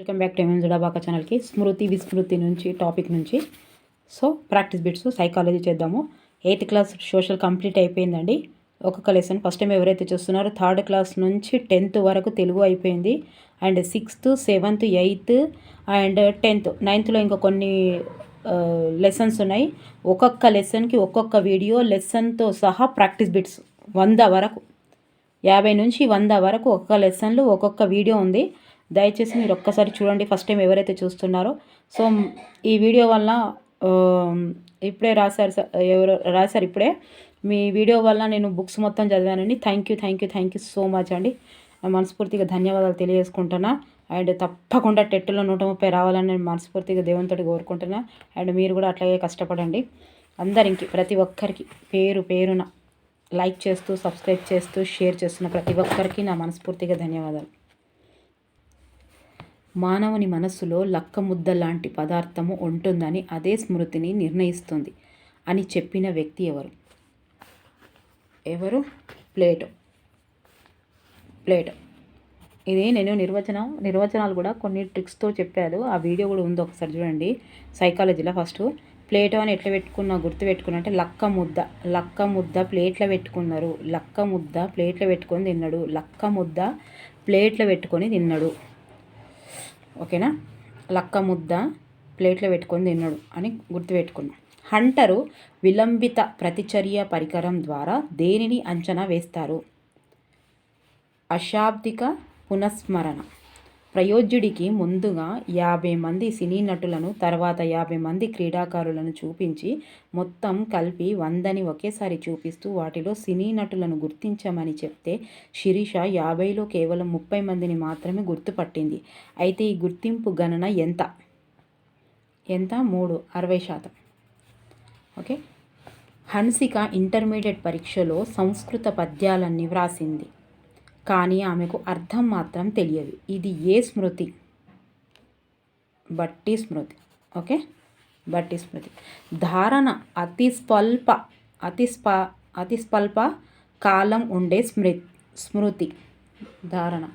Welcome back to M M జుడాబాక ఛానల్కి స్మృతి విస్మృతి నుంచి టాపిక్ నుంచి. సో ప్రాక్టీస్ బిట్స్ సైకాలజీ చేద్దాము. ఎయిత్ క్లాస్ సోషల్ కంప్లీట్ అయిపోయిందండి. ఒక్కొక్క లెసన్ ఫస్ట్ టైం ఎవరైతే చూస్తున్నారో థర్డ్ క్లాస్ నుంచి టెన్త్ వరకు తెలుగు అయిపోయింది. And sixth seventh eighth and tenth నైన్త్లో ఇంకా కొన్ని లెసన్స్ ఉన్నాయి. ఒక్కొక్క లెసన్కి ఒక్కొక్క వీడియో లెసన్తో సహా ప్రాక్టీస్ బిట్స్ వంద వరకు. యాభై నుంచి వంద వరకు ఒక్కొక్క లెసన్లు ఒక్కొక్క వీడియో ఉంది. దయచేసి మీరు ఒక్కసారి చూడండి. ఫస్ట్ టైం ఎవరైతే చూస్తున్నారో. సో ఈ వీడియో వల్ల ఇప్పుడే రాశారు సార్ ఎవరు రాశారు ఇప్పుడే. మీ వీడియో వల్ల నేను బుక్స్ మొత్తం చదివానండి. Thank you thank you thank you so much అండి. మనస్ఫూర్తిగా ధన్యవాదాలు తెలియజేసుకుంటున్నా. అండ్ తప్పకుండా టెట్టులో నూట ముప్పై రావాలని నేను మనస్ఫూర్తిగా దేవునితోటి కోరుకుంటున్నా. అండ్ మీరు కూడా అట్లాగే కష్టపడండి. అందరికి ప్రతి ఒక్కరికి పేరు పేరున లైక్ చేస్తూ సబ్స్క్రైబ్ చేస్తూ షేర్ చేస్తున్న ప్రతి ఒక్కరికి నా మనస్ఫూర్తిగా ధన్యవాదాలు. మానవుని మనస్సులో లక్క ముద్ద లాంటి పదార్థము ఉంటుందని అదే స్మృతిని నిర్ణయిస్తుంది అని చెప్పిన వ్యక్తి ఎవరు? ఎవరు? ప్లేటో. ప్లేటో. ఇది నేను నిర్వచనం నిర్వచనాలు కూడా కొన్ని ట్రిక్స్తో చెప్పారు. ఆ వీడియో కూడా ఉంది ఒకసారి చూడండి. సైకాలజీలో ఫస్ట్ ప్లేటో అని ఎట్లా పెట్టుకున్నా గుర్తు పెట్టుకున్నారంటే లక్క ముద్ద లక్క ముద్ద ప్లేట్లో పెట్టుకున్నారు. లక్క ముద్ద ప్లేట్లో పెట్టుకొని తిన్నాడు. లక్క ముద్ద ప్లేట్లో పెట్టుకొని తిన్నాడు. ఓకేనా? లక్క ముద్ద ప్లేట్లో పెట్టుకొని తిన్నాడు అని గుర్తుపెట్టుకున్నాం. హంటరు విలంబిత ప్రతిచర్య పరికరం ద్వారా దేనిని అంచనా వేస్తారు? అశాబ్దిక పునఃస్మరణ. ప్రయోజ్యుడికి ముందుగా యాభై మంది సినీ నటులను తర్వాత యాభై మంది క్రీడాకారులను చూపించి మొత్తం కలిపి వందని ఒకేసారి చూపిస్తూ వాటిలో సినీ నటులను గుర్తించమని చెప్తే శిరీష యాభైలో కేవలం ముప్పై మందిని మాత్రమే గుర్తుపట్టింది. అయితే ఈ గుర్తింపు గణన ఎంత? ఎంత? మూడు అరవై శాతం. ఓకే? హన్సిక ఇంటర్మీడియట్ పరీక్షలో సంస్కృత పద్యాలన్నీ వ్రాసింది. కానీ ఆమెకు అర్థం మాత్రం తెలియదు. ఇది ఏ స్మృతి? బట్టి స్మృతి. ఓకే? బట్టి స్మృతి. ధారణ అతి స్వల్ప అతి స్ప అతి స్వల్ప కాలం ఉండే స్మృ స్మృతి. ధారణ.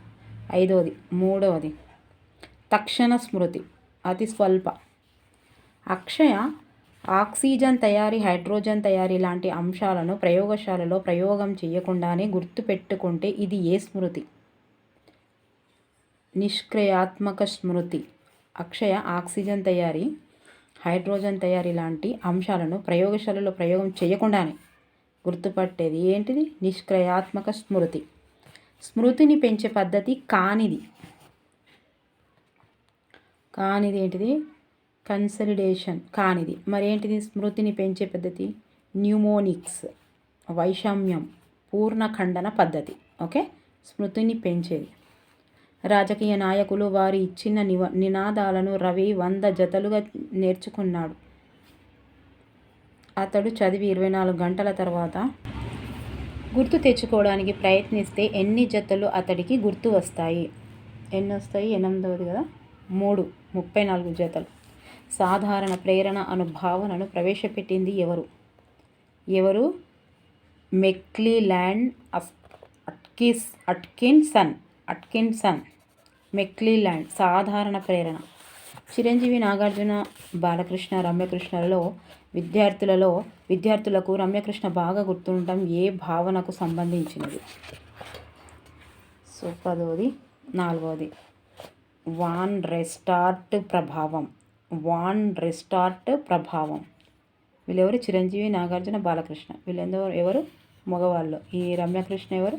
ఐదవది మూడవది తక్షణ స్మృతి. అతి స్వల్ప. అక్షయ ఆక్సిజన్ తయారీ హైడ్రోజన్ తయారీ లాంటి అంశాలను ప్రయోగశాలలో ప్రయోగం చేయకుండానే గుర్తుపెట్టుకుంటే ఇది ఏ స్మృతి? నిష్క్రియాత్మక స్మృతి. అక్షయ ఆక్సిజన్ తయారీ హైడ్రోజన్ తయారీ లాంటి అంశాలను ప్రయోగశాలలో ప్రయోగం చేయకుండానే గుర్తుపట్టేది ఏంటిది? నిష్క్రియాత్మక స్మృతి. స్మృతిని పెంచే పద్ధతి కానిది. కానిది ఏంటిది? కన్సలిడేషన్ కానిది. మరేంటిది? స్మృతిని పెంచే పద్ధతి? న్యూమోనిక్స్. వైషమ్యం. పూర్ణఖండన పద్ధతి. ఓకే? స్మృతిని పెంచేది. రాజకీయ నాయకులు వారి ఇచ్చిన నివ నినాదాలను రవి వంద జతలుగా నేర్చుకున్నాడు. అతడు చదివి ఇరవై నాలుగు గంటల తర్వాత గుర్తు తెచ్చుకోవడానికి ప్రయత్నిస్తే ఎన్ని జతలు అతడికి గుర్తు వస్తాయి? ఎన్ని వస్తాయి? ఎనిమిదవది కదా? మూడు. ముప్పై నాలుగు జతలు. సాధారణ ప్రేరణ అను భావనను ప్రవేశపెట్టింది ఎవరు? ఎవరు? మెక్లీల్యాండ్ అట్కిస్ అట్కిన్సన్ అట్కిన్సన్. మెక్లీల్యాండ్ సాధారణ ప్రేరణ. చిరంజీవి నాగార్జున బాలకృష్ణ రమ్యకృష్ణలలో విద్యార్థులలో విద్యార్థులకు రమ్యకృష్ణ బాగా గుర్తుండటం ఏ భావనకు సంబంధించినది? సో పదవది. నాలుగవది. వాన్ రెస్టార్ట్ ప్రభావం. వాన్ రెస్టార్ట్ ప్రభావం. వీళ్ళెవరు? చిరంజీవి నాగార్జున బాలకృష్ణ. వీళ్ళెందరూ ఎవరు? మగవాళ్ళు. ఈ రమ్యకృష్ణ ఎవరు?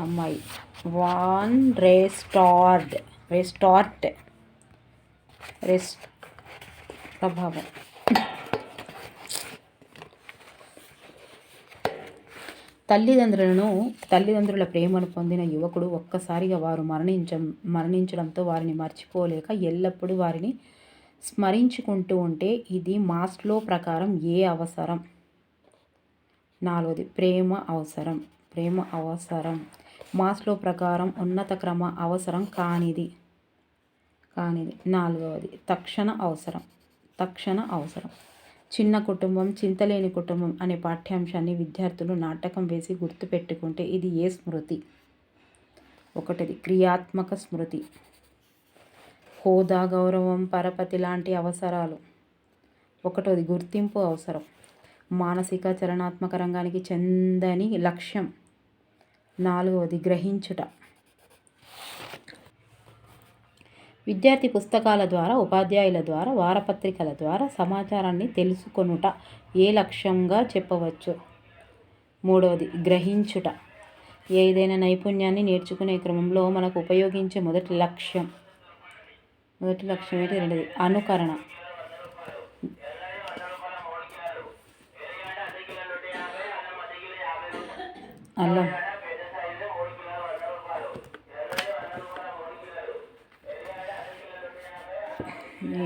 అమ్మాయి. Von Restorff Restorff. రెస్ ప్రభావం. తల్లిదండ్రులను తల్లిదండ్రుల ప్రేమను పొందిన యువకుడు ఒక్కసారిగా వారు మరణించ మరణించడంతో వారిని మర్చిపోలేక ఎల్లప్పుడూ వారిని స్మరించుకుంటూ ఉంటే ఇది మాస్లో ప్రకారం ఏ అవసరం? నాలుగోది ప్రేమ అవసరం ప్రేమ అవసరం. మాస్లో ప్రకారం ఉన్నత క్రమ అవసరం కానిది. కానిది. నాలుగవది తక్షణ అవసరం తక్షణ అవసరం. చిన్న కుటుంబం చింతలేని కుటుంబం అనే పాఠ్యాంశాన్ని విద్యార్థులు నాటకం వేసి గుర్తుపెట్టుకుంటే ఇది ఏ స్మృతి? ఒకటిది క్రియాత్మక స్మృతి. హోదా గౌరవం పరపతి లాంటి అవసరాలు. ఒకటోది గుర్తింపు అవసరం. మానసిక చలనాత్మక రంగానికి చెందని లక్ష్యం. నాలుగవది గ్రహించుట. విద్యార్థి పుస్తకాల ద్వారా ఉపాధ్యాయుల ద్వారా వారపత్రికల ద్వారా సమాచారాన్ని తెలుసుకొనుట ఏ లక్ష్యంగా చెప్పవచ్చు? మూడవది గ్రహించుట. ఏదైనా నైపుణ్యాన్ని నేర్చుకునే క్రమంలో మనకు ఉపయోగించే మొదటి లక్ష్యం. మొదటి లక్ష్యం ఏంటి? రెండది అనుకరణ. అల్లం.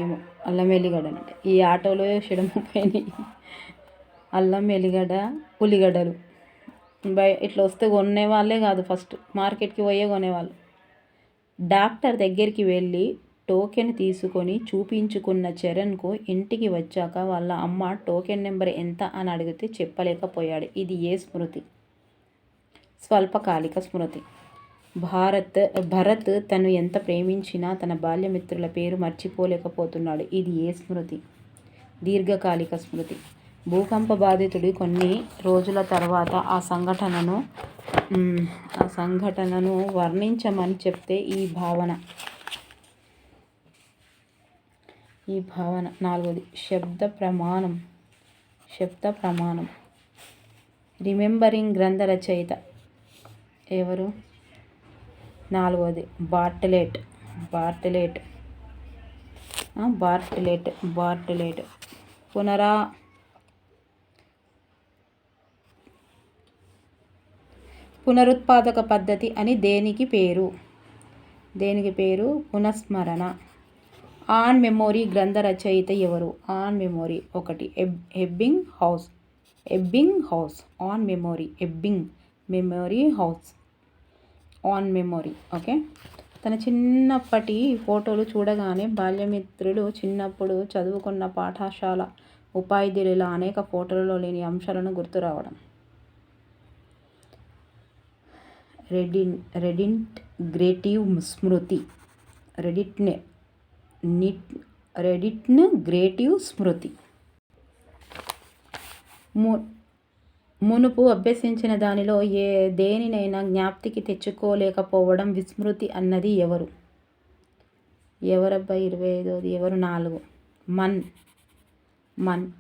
ఏమో అల్లం ఎల్లిగడ్డ అంటే. ఈ ఆటోలో చెడు పోయినాయి అల్లం ఎల్లిగడ్డ ఉల్లిగడ్డలు. బయ ఇట్లా వస్తే కొనేవాళ్ళే కాదు ఫస్ట్. మార్కెట్కి పోయే కొనేవాళ్ళు డాక్టర్ దగ్గరికి వెళ్ళి టోకెన్ తీసుకొని చూపించుకున్న చరణ్కు ఇంటికి వచ్చాక వాళ్ళ అమ్మ టోకెన్ నెంబర్ ఎంత అని అడిగితే చెప్పలేకపోయాడు. ఇది ఏ స్మృతి? స్వల్పకాలిక స్మృతి. భారత్ భరత్ తను ఎంత ప్రేమించినా తన బాల్యమిత్రుల పేరు మర్చిపోలేకపోతున్నాడు. ఇది ఏ స్మృతి? దీర్ఘకాలిక స్మృతి. భూకంప బాధితుడు కొన్ని రోజుల తర్వాత ఆ సంఘటనను ఆ సంఘటనను వర్ణించమని చెప్తే ఈ భావన. ఈ భావన. నాలుగోది. శబ్ద ప్రమాణం. శబ్ద ప్రమాణం. రిమెంబరింగ్ గ్రంథ రచయిత ఎవరు? నాలుగోది బార్టిలేట్. బార్టిలేట్. బార్టిలేట్ బార్టిలేట్. పునరా పునరుత్పాదక పద్ధతి అని దేనికి పేరు? దేనికి పేరు? పునఃస్మరణ. ఆన్ మెమోరీ గ్రంథ రచయిత ఎవరు? ఆన్ మెమోరీ ఒకటి. ఎబ్ Ebbinghaus. Ebbinghaus. On memory. Ebbing memory house. On memory okay తన చిన్నప్పటి ఫోటోలు చూడగానే బాల్యమిత్రులు చిన్నప్పుడు చదువుకున్న పాఠశాల ఉపాధ్యాయుల అనేక ఫోటోలలో లేని అంశాలను గుర్తు రావడం. రెడిన్ రెడింట్ గ్రేటివ్ స్మృతి రెడిట్నే నిట్ రెడిట్న్ గ్రేటివ్ స్మృతి మూ మునుపు అభ్యసించిన దానిలో ఏ దేనినైనా జ్ఞాప్తికి తెచ్చుకోలేకపోవడం విస్మృతి అన్నది ఎవరు? ఎవరబ్బా ఇరవై ఐదోది? ఎవరు? నాలుగు. మన్. మన్.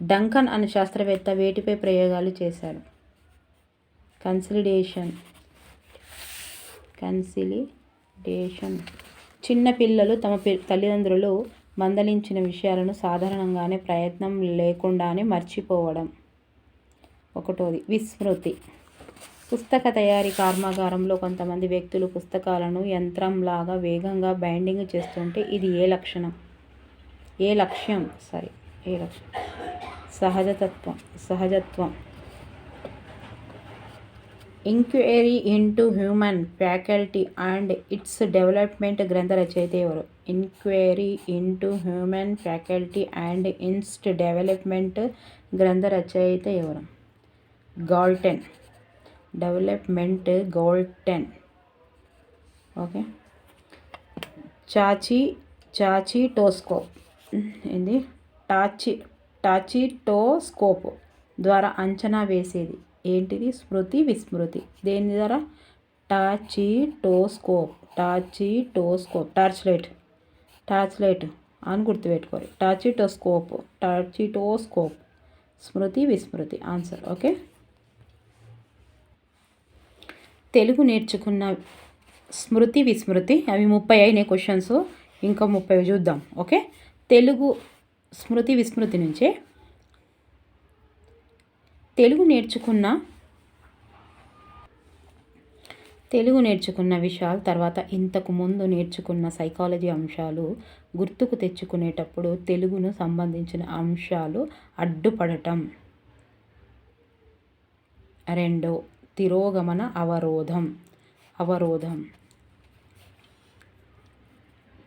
డంకన్ అనే శాస్త్రవేత్త వేటిపై ప్రయోగాలు చేశారు కన్సిలిడేషన్. కన్సిలిడేషన్. చిన్నపిల్లలు తమ తల్లిదండ్రులు మందలించిన విషయాలను సాధారణంగానే ప్రయత్నం లేకుండానే మర్చిపోవడం. ఒకటోది. విస్మృతి. పుస్తక తయారీ కర్మాగారంలో కొంతమంది వ్యక్తులు పుస్తకాలను యంత్రంలాగా వేగంగా బైండింగ్ చేస్తుంటే ఇది ఏ లక్షణం? ఏ లక్ష్యం? సారీ ఏ లక్ష్యం? సహజతత్వం సహజత్వం. Inquiry into human faculty and its development గ్రంథ రచయిత ఎవరు? Inquiry into human faculty and ఇన్స్ట్ development గ్రంథ రచయిత ఎవరు? గాల్టెన్ డెవలప్మెంట్ గోల్టెన్ ఓకే చాచి చాచి టోస్కోప్ ఏంది? టాచి టాచిటోస్కోప్ ద్వారా అంచనా వేసేది. ఏంటిది? స్మృతి విస్మృతి. దేని ద్వారా? Tachistoscope tachistoscope torch light torch light అని గుర్తుపెట్టుకోవాలి. టాచిటోస్కోప్ టాచిటోస్కోప్ స్మృతి విస్మృతి ఆన్సర్ ఓకే తెలుగు నేర్చుకున్న స్మృతి విస్మృతి. అవి ముప్పై అయినాయి క్వశ్చన్స్ ఇంకా ముప్పై చూద్దాం. ఓకే? తెలుగు స్మృతి విస్మృతి నుంచే. తెలుగు నేర్చుకున్న తెలుగు నేర్చుకున్న విషయాలు తర్వాత ఇంతకు ముందు నేర్చుకున్న సైకాలజీ అంశాలు గుర్తుకు తెచ్చుకునేటప్పుడు తెలుగును సంబంధించిన అంశాలు అడ్డుపడటం. రెండో తిరోగమన అవరోధం. అవరోధం.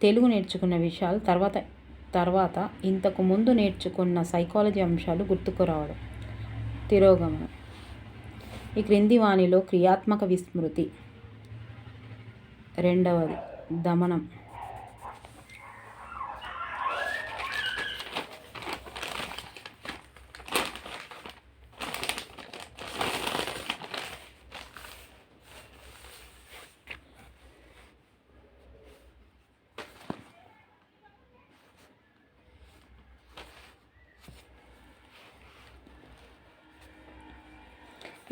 తెలుగు నేర్చుకున్న విషయాలు తర్వాత తర్వాత ఇంతకు ముందు నేర్చుకున్న సైకాలజీ అంశాలు గుర్తుకు రావడం. తిరోగమనం. ఈ క్రింది వాణిలో క్రియాత్మక విస్మృతి. రెండవది దమనం.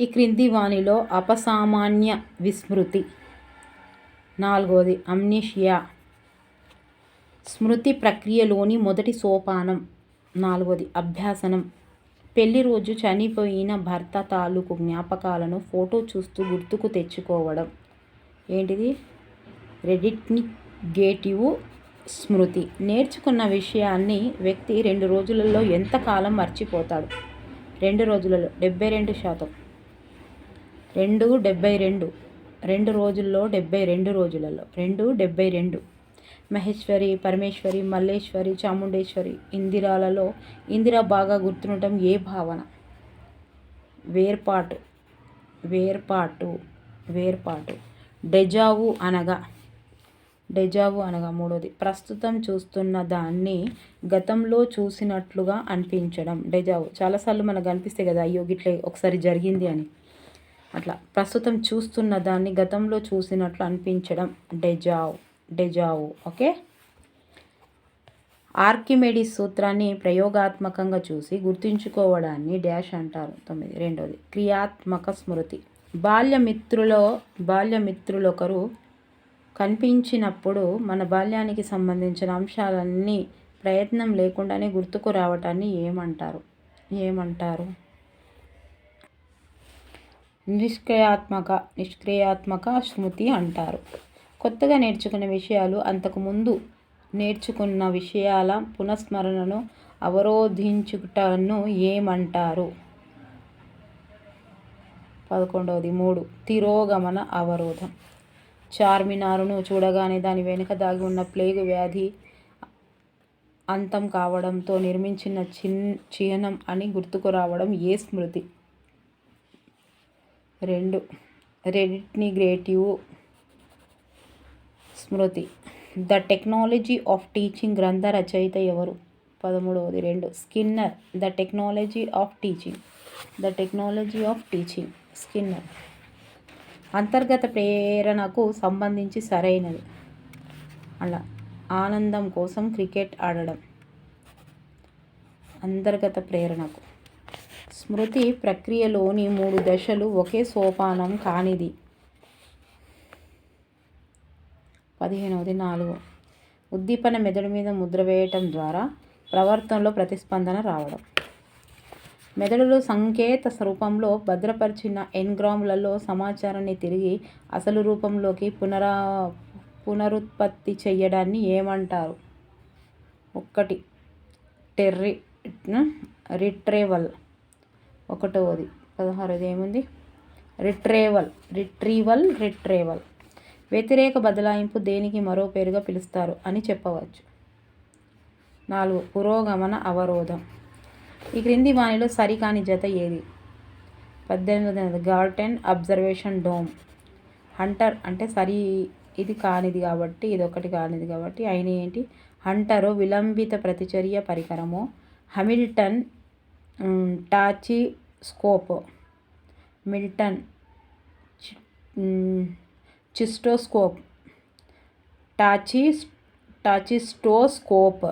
ఈ క్రింది వాణిలో అపసామాన్య విస్మృతి. నాలుగవది అమ్నిషియా. స్మృతి ప్రక్రియలోని మొదటి సోపానం. నాలుగవది అభ్యాసనం. పెళ్ళి రోజు చనిపోయిన భర్త తాలూకు జ్ఞాపకాలను ఫోటో చూస్తూ గుర్తుకు తెచ్చుకోవడం. ఏంటిది? రెడిట్నిగేటివ్ స్మృతి. నేర్చుకున్న విషయాన్ని వ్యక్తి రెండు రోజులలో ఎంతకాలం మర్చిపోతాడు? రెండు రోజులలో డెబ్బై రెండు శాతం. రెండు డెబ్బై రెండు. రెండు రోజుల్లో డెబ్బై రెండు రోజులలో. రెండు డెబ్బై రెండు. మహేశ్వరి పరమేశ్వరి మల్లేశ్వరి చాముండేశ్వరి ఇందిరాలలో ఇందిరా బాగా గుర్తుండటం ఏ భావన? వేర్పాటు. వేర్పాటు. వేర్పాటు. డెజావు అనగా. డెజావు అనగా మూడోది. ప్రస్తుతం చూస్తున్న దాన్ని గతంలో చూసినట్లుగా అనిపించడం. డెజావు. చాలాసార్లు మనకు అనిపిస్తే కదా అయ్యో గిట్లే ఒకసారి జరిగింది అని. అట్లా. ప్రస్తుతం చూస్తున్న దాన్ని గతంలో చూసినట్లు అనిపించడం డెజావ్ డెజావు ఓకే? ఆర్కిమెడిస్ సూత్రాన్ని ప్రయోగాత్మకంగా చూసి గుర్తుంచుకోవడాన్ని డ్యాష్ అంటారు. తొమ్మిది. రెండోది. క్రియాత్మక స్మృతి. బాల్యమిత్రులో బాల్యమిత్రులొకరు కనిపించినప్పుడు మన బాల్యానికి సంబంధించిన అంశాలన్నీ ప్రయత్నం లేకుండానే గుర్తుకు రావటాన్ని ఏమంటారు? ఏమంటారు? నిష్క్రియాత్మక నిష్క్రియాత్మక స్మృతి అంటారు. కొత్తగా నేర్చుకున్న విషయాలు అంతకుముందు నేర్చుకున్న విషయాల పునఃస్మరణను అవరోధించుటను ఏమంటారు? పదకొండవది మూడు. తిరోగమన అవరోధం. చార్మినారును చూడగానే దాని వెనుక దాగి ఉన్న ప్లేగు వ్యాధి అంతం కావడంతో నిర్మించిన చిన్ చిహ్నం అని గుర్తుకు రావడం ఏ స్మృతి? రెండు. రెడిట్నిగ్రేటివ్ స్మృతి. ద టెక్నాలజీ ఆఫ్ టీచింగ్ గ్రంథ రచయిత ఎవరు? పదమూడవది. రెండు. Skinner. The technology of teaching. The technology of teaching. Skinner. అంతర్గత ప్రేరణకు సంబంధించి సరైనది. అలా. ఆనందం కోసం క్రికెట్ ఆడడం. అంతర్గత ప్రేరణకు. స్మృతి ప్రక్రియలోని మూడు దశలు ఒకే సోపానం కానిది. పదిహేనవది నాలుగు. ఉద్దీపన మెదడు మీద ముద్ర వేయటం ద్వారా ప్రవర్తనలో ప్రతిస్పందన రావడం. మెదడులో సంకేత రూపంలో భద్రపరిచిన ఎన్గ్రామ్లలో సమాచారాన్ని తిరిగి అసలు రూపంలోకి పునరా పునరుత్పత్తి చేయడాన్ని ఏమంటారు? ఒక్కటి. టెర్రి రిట్రేవల్. ఒకటవది. పదహారది ఏముంది? రిట్రేవల్. Retrieval retrieval. వ్యతిరేక బదలాయింపు దేనికి మరో పేరుగా పిలుస్తారు అని చెప్పవచ్చు. నాలుగు పురోగమన అవరోధం. ఈ క్రింది వాణిలో సరికాని జత ఏది? పద్దెనిమిది గార్టెన్ అబ్జర్వేషన్ డోమ్. హంటర్ అంటే సరి ఇది కానిది కాబట్టి ఇది ఒకటి కానిది కాబట్టి ఆయన ఏంటి? హంటరు విలంబిత ప్రతిచర్య పరికరము. హమిల్టన్ టాచి స్కోప్ మిల్టన్ చిస్టోస్కోప్ టాచి టాచిస్టోస్కోప్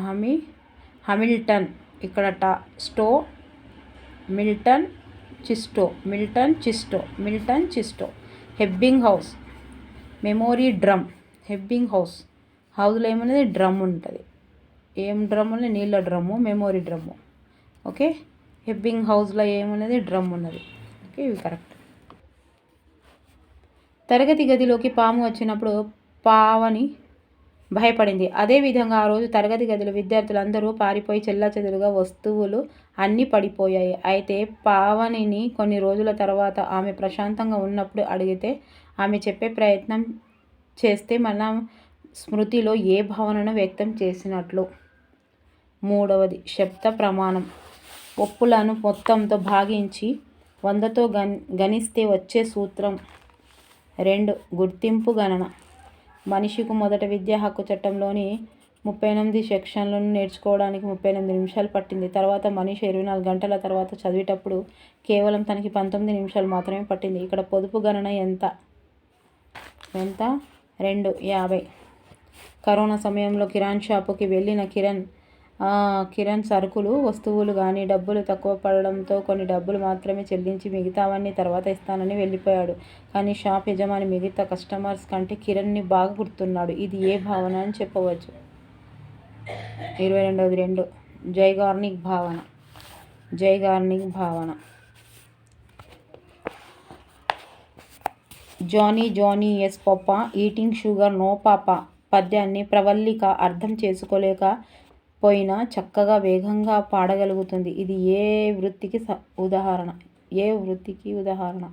హమి హమిల్టన్ ఇక్కడ టా స్టో మిల్టన్ చిస్టో మిల్టన్ చిస్టో మిల్టన్ చిస్టో Ebbinghaus memory drum Ebbinghaus హౌస్లో ఏమన్నది? డ్రమ్ ఉంటుంది. ఏం డ్రమ్ ఉన్నది? నీళ్ళ డ్రమ్ము మెమోరీ డ్రమ్ము. ఓకే? హెబ్బింగ్ హౌస్లో ఏమున్నది? డ్రమ్ ఉన్నది. ఓకే ఇవి కరెక్ట్. తరగతి గదిలోకి పాము వచ్చినప్పుడు పావని భయపడింది. అదేవిధంగా ఆ రోజు తరగతి గదిలో విద్యార్థులందరూ పారిపోయి చెల్లాచెదురుగా వస్తువులు అన్నీ పడిపోయాయి. అయితే పావనిని కొన్ని రోజుల తర్వాత ఆమె ప్రశాంతంగా ఉన్నప్పుడు అడిగితే ఆమె చెప్పే ప్రయత్నం చేస్తే మన స్మృతిలో ఏ భావనను వ్యక్తం చేసినట్లు? మూడవది శబ్ద ప్రమాణం. ఒప్పులను మొత్తంతో భాగించి వందతో గన్ గణిస్తే వచ్చే సూత్రం రెండు. గుర్తింపు గణన. మనిషికి మొదట విద్యా హక్కు చట్టంలోని ముప్పై ఎనిమిది సెక్షన్లను నేర్చుకోవడానికి ముప్పై ఎనిమిది నిమిషాలు పట్టింది. తర్వాత మనిషి ఇరవై నాలుగు గంటల తర్వాత చదివేటప్పుడు కేవలం తనకి పంతొమ్మిది నిమిషాలు మాత్రమే పట్టింది. ఇక్కడ పొదుపు గణన ఎంత? ఎంత? రెండు. యాభై. కరోనా సమయంలో కిరాణ్ షాపుకి వెళ్ళిన కిరణ్ కిరణ్ సరుకులు వస్తువులు కానీ డబ్బులు తక్కువ పడడంతో కొన్ని డబ్బులు మాత్రమే చెల్లించి మిగతావన్నీ తర్వాత ఇస్తానని వెళ్ళిపోయాడు. కానీ షాప్ యజమాని మిగతా కస్టమర్స్ కంటే కిరణ్ని బాగా గుర్తున్నాడు. ఇది ఏ భావన అని చెప్పవచ్చు. ఇరవై రెండవది రెండు. జైగార్నిక్ భావన. జైగార్నిక్ భావన. Johnny Johnny yes papa eating sugar no papa. పద్యాన్ని ప్రవల్లిక అర్థం చేసుకోలేక పోయినా చక్కగా వేగంగా పాడగలుగుతుంది. ఇది ఏ వృత్తికి స ఉదాహరణ? ఏ వృత్తికి ఉదాహరణ?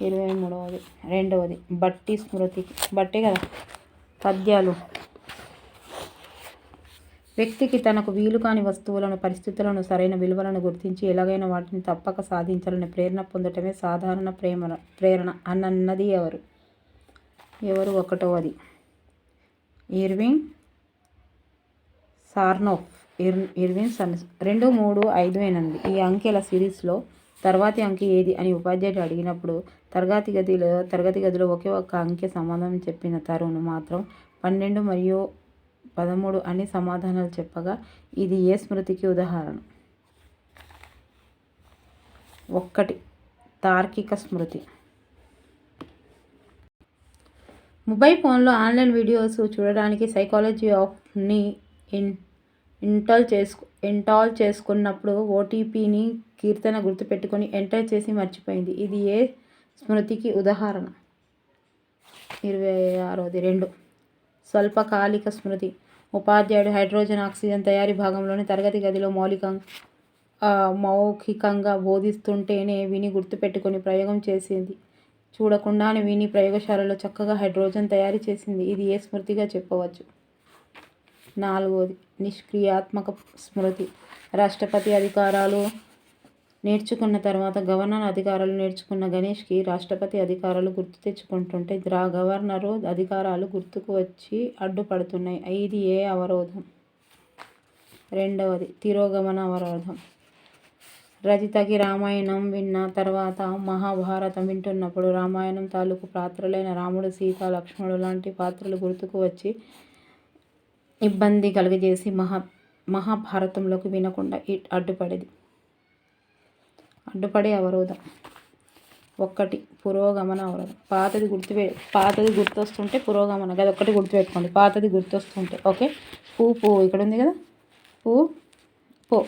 ఇరవై మూడవది. రెండవది. బట్టి స్మృతికి బట్టే కదా? పద్యాలు. వ్యక్తికి తనకు వీలు కాని వస్తువులను పరిస్థితులను సరైన విలువలను గుర్తించి ఎలాగైనా వాటిని తప్పక సాధించాలని ప్రేరణ పొందటమే సాధారణ ప్రేమ ప్రేరణ అన్నది ఎవరు? ఎవరు? ఒకటవది. ఇర్వింగ్ సార్నోఫ్ ఇర్ ఇర్విన్ సన్ రెండు మూడు ఐదు ఎనిమిది ఈ అంకెల సిరీస్లో తర్వాతి అంకె ఏది అని ఉపాధ్యాయుడు అడిగినప్పుడు తరగతి గదిలో తరగతి గదిలో ఒకే ఒక్క అంకె సమాధానం చెప్పిన తరుణ్ మాత్రం పన్నెండు మరియు పదమూడు అని సమాధానాలు చెప్పగా ఇది ఏ స్మృతికి ఉదాహరణ? ఒక్కటి తార్కిక స్మృతి. మొబైల్ ఫోన్లో ఆన్లైన్ వీడియోస్ చూడడానికి సైకాలజీ ఆఫ్ని ఇన్ ఇన్స్టాల్ చేసుకు ఇన్స్టాల్ చేసుకున్నప్పుడు ఓటీపీని కీర్తన గుర్తుపెట్టుకొని ఎంటర్ చేసి మర్చిపోయింది. ఇది ఏ స్మృతికి ఉదాహరణ? ఇరవై ఆరోది రెండు. స్వల్పకాలిక స్మృతి. ఉపాధ్యాయుడు హైడ్రోజన్ ఆక్సిజన్ తయారీ భాగంలోని తరగతి గదిలో మౌలిక మౌఖికంగా బోధిస్తుంటేనే విని గుర్తుపెట్టుకొని ప్రయోగం చేసింది. చూడకుండానే విని ప్రయోగశాలలో చక్కగా హైడ్రోజన్ తయారు చేసింది. ఇది ఏ స్మృతిగా చెప్పవచ్చు? నాలుగవది నిష్క్రియాత్మక స్మృతి. రాష్ట్రపతి అధికారాలు నేర్చుకున్న తర్వాత గవర్నర్ అధికారాలు నేర్చుకున్న గణేష్కి రాష్ట్రపతి అధికారాలు గుర్తు తెచ్చుకుంటుంటే ద్రా గవర్నరు అధికారాలు గుర్తుకు వచ్చి అడ్డుపడుతున్నాయి. ఇది ఏ అవరోధం. రెండవది తిరోగమన అవరోధం. రజితకి రామాయణం విన్న తర్వాత మహాభారతం వింటున్నప్పుడు రామాయణం తాలూకు పాత్రలైన రాముడు సీత లక్ష్మణుడు లాంటి పాత్రలు గుర్తుకు వచ్చి ఇబ్బంది కలుగజేసి మహా మహాభారతంలోకి వినకుండా అడ్డుపడేది. అడ్డుపడే అవరోధం. ఒక్కటి పురోగమన అవరోధం. పాతది గుర్తుపే పాతది గుర్తొస్తుంటే పురోగమన కదా ఒక్కటి గుర్తుపెట్టుకోండి. పాతది గుర్తొస్తుంటే ఓకే? పూ పో ఇక్కడ ఉంది కదా? పూ పో.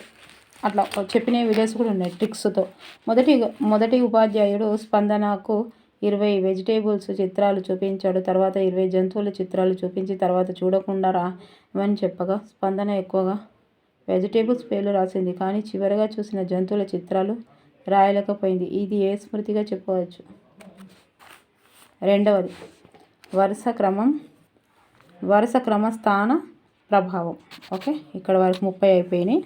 అట్లా చెప్పిన వీడియోస్ కూడా ఉన్నాయి ట్రిక్స్తో. మొదటి మొదటి ఉపాధ్యాయుడు స్పందనకు ఇరవై వెజిటేబుల్స్ చిత్రాలు చూపించాడు. తర్వాత ఇరవై జంతువుల చిత్రాలు చూపించి తర్వాత చూడకుండా రావని చెప్పగా స్పందన ఎక్కువగా వెజిటేబుల్స్ పేర్లు రాసింది. కానీ చివరిగా చూసిన జంతువుల చిత్రాలు రాయలేకపోయింది. ఇది ఏ స్మృతిగా చెప్పవచ్చు రెండవది వరుస క్రమం వరుస క్రమస్థాన ప్రభావం. ఓకే ఇక్కడ వరకు ముప్పై అయిపోయినాయి.